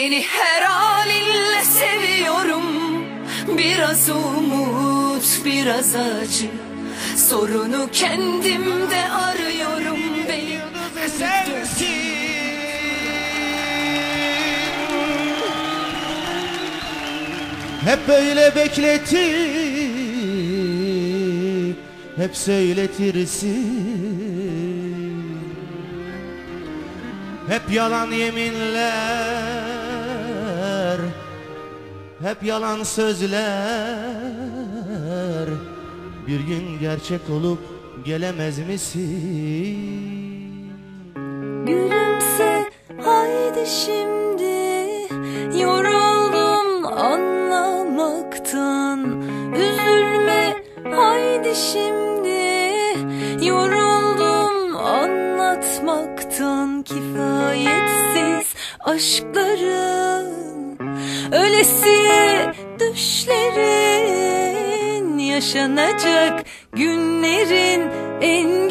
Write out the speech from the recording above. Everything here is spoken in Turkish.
Seni her halinle seviyorum. Biraz umut biraz acı. Sorunu kendimde arıyorum. Benim Hep böyle bekletip Hep söyletirsin. Hep yalan yeminler Hep yalan sözler. Bir gün gerçek olup gelemez misin? Gülümse haydi şimdi. Yoruldum anlamaktan. Üzülme haydi şimdi. Yoruldum anlatmaktan. Kifayetsiz aşkların Ölesiye düşlerin Yaşanacak günlerin en